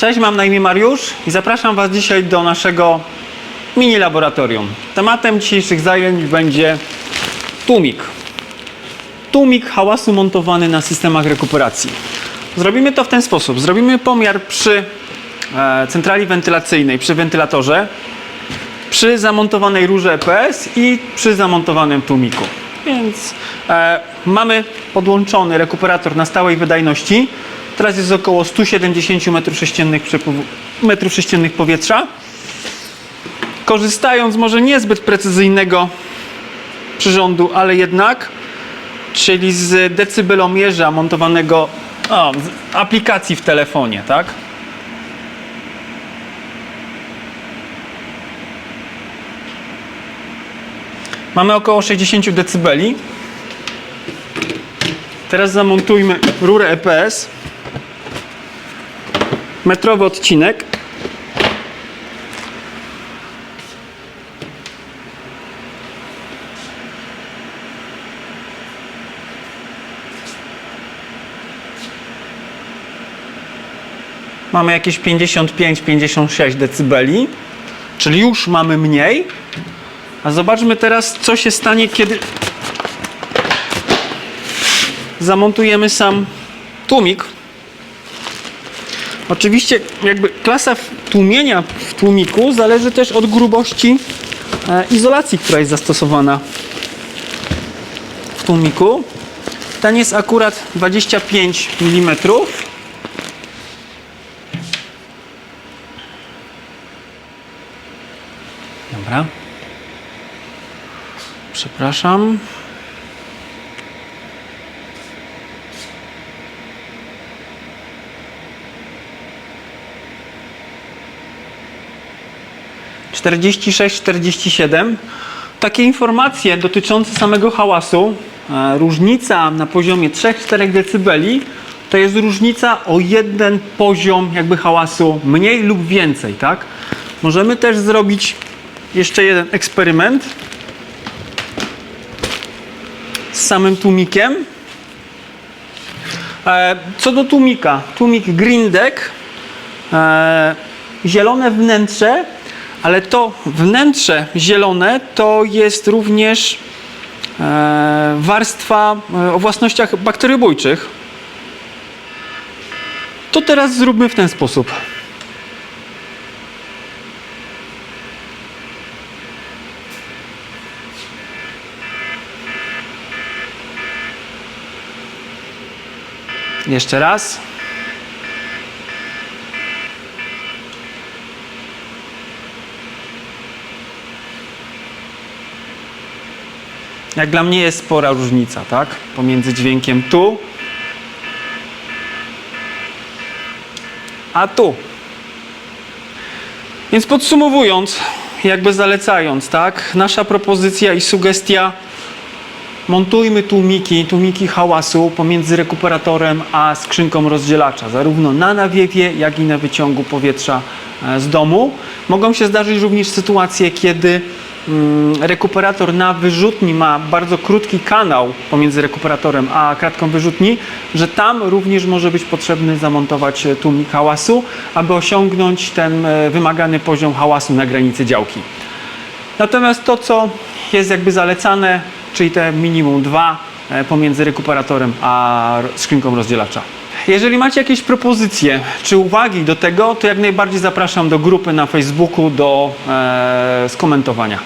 Cześć, mam na imię Mariusz i zapraszam Was dzisiaj do naszego mini laboratorium. Tematem dzisiejszych zajęć będzie tłumik. Tłumik hałasu montowany na systemach rekuperacji. Zrobimy to w ten sposób. Zrobimy pomiar przy e, centrali wentylacyjnej, przy wentylatorze, przy zamontowanej rurze EPS i przy zamontowanym tłumiku. Więc e, mamy podłączony rekuperator na stałej wydajności. Teraz jest około 170 m3 przepływu, metrów sześciennych powietrza. Korzystając może niezbyt precyzyjnego przyrządu, ale jednak, czyli z decybelomierza montowanego o, z aplikacji w telefonie, tak? Mamy około 60 decybeli. Teraz zamontujmy rurę EPS. Metrowy odcinek. Mamy jakieś 55-56 decybeli, czyli już mamy mniej. A zobaczmy teraz, co się stanie, kiedy zamontujemy sam tłumik. Oczywiście jakby klasa tłumienia w tłumiku zależy też od grubości e, izolacji, która jest zastosowana w tłumiku. Ten jest akurat 25 mm. Dobra. Przepraszam. Czterdzieści sześć, czterdzieści siedem. Takie informacje dotyczące samego hałasu, e, różnica na poziomie 3-4 dB to jest różnica o jeden poziom jakby hałasu mniej lub więcej, tak? Możemy też zrobić jeszcze jeden eksperyment z samym tłumikiem. E, Co do tłumika, tłumik Green Deck, e, zielone wnętrze, ale to wnętrze zielone to jest również e, warstwa e, o własnościach bakteriobójczych. To teraz zróbmy w ten sposób. Jeszcze raz. Jak dla mnie jest spora różnica, tak? Pomiędzy dźwiękiem tu a tu. Więc podsumowując, jakby zalecając, tak? Nasza propozycja i sugestia Montujmy tłumiki, tłumiki hałasu pomiędzy rekuperatorem a skrzynką rozdzielacza, zarówno na nawiewie, jak i na wyciągu powietrza e, z domu. Mogą się zdarzyć również sytuacje, kiedy rekuperator na wyrzutni ma bardzo krótki kanał pomiędzy rekuperatorem a kratką wyrzutni, że tam również może być potrzebny zamontować e, tłumik hałasu, aby osiągnąć ten e, wymagany poziom hałasu na granicy działki. Natomiast to, co jest jakby zalecane, czyli te minimum dwa e, pomiędzy rekuperatorem a skrzynką rozdzielacza. Jeżeli macie jakieś propozycje czy uwagi do tego, to jak najbardziej zapraszam do grupy na Facebooku do e, skomentowania.